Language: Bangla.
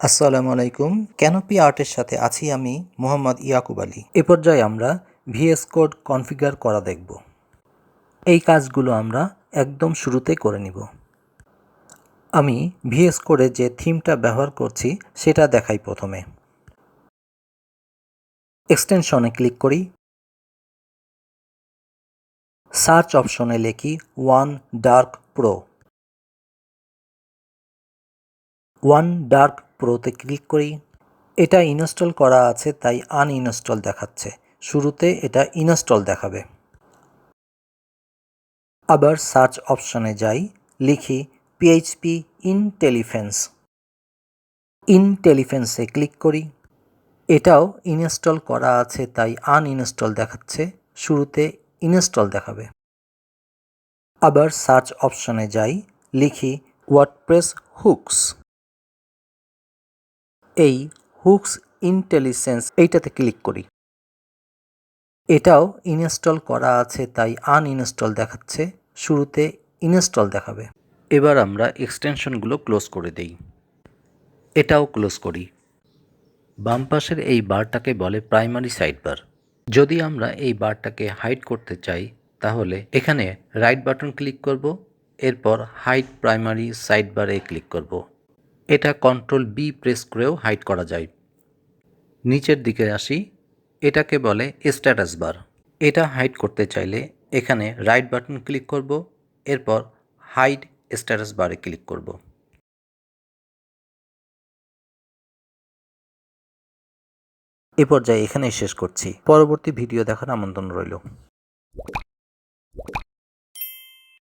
আসসালামু আলাইকুম। ক্যানোপি আর্টের সাথে আছি আমি মোহাম্মদ ইয়াকুব আলী। এ পর্যায়ে আমরা ভিএস কোড কনফিগার করা দেখব। এই কাজগুলো আমরা একদম শুরুতে করে নিব। আমি ভিএস কোডে যে থিমটা ব্যবহার করছি, সেটা দেখাই প্রথমে। এক্সটেনশনে ক্লিক করি। সার্চ অপশনে লিখি one dark pro. One dark প্রোতে click করি। এটা ইনস্টল করা আছে, তাই আনইনস্টল দেখাচ্ছে। শুরুতে এটা ইনস্টল দেখাবে। আবার সার্চ অপশনে যাই, লিখি পিএইচপি ইনটেলিফেন্স ইনটেলিফেন্সে ক্লিক করি। এটাও ইনস্টল করা আছে, তাই আনইনস্টল দেখাচ্ছে। শুরুতে ইনস্টল দেখাবে। আবার সার্চ অপশনে যাই, লিখি ওয়ার্ডপ্রেস হুকস এই হুকস ইন্টেলিজেন্স এইটাতে ক্লিক করি। এটাও ইনস্টল করা আছে, তাই আনইনস্টল দেখাচ্ছে। শুরুতে ইনস্টল দেখাবে। এবার আমরা এক্সটেনশনগুলো ক্লোজ করে দেই। এটাও ক্লোজ করি। বাম পাশের এই বারটাকে বলে প্রাইমারি সাইড বার যদি আমরা এই বারটাকে হাইড করতে চাই, তাহলে এখানে রাইট বাটন ক্লিক করব, এরপর হাইড প্রাইমারি সাইড বারে ক্লিক করব। এটা কন্ট্রোল বি প্রেস করেও হাইড করা যায়। নিচের দিকে আসি, এটাকে বলে স্ট্যাটাস বার এটা হাইড করতে চাইলে এখানে রাইট বাটন ক্লিক করব, এরপর হাইড স্ট্যাটাস বারে ক্লিক করব। এ পর্যায়ে এখানেই শেষ করছি। পরবর্তী ভিডিও দেখার আমন্ত্রণ রইল।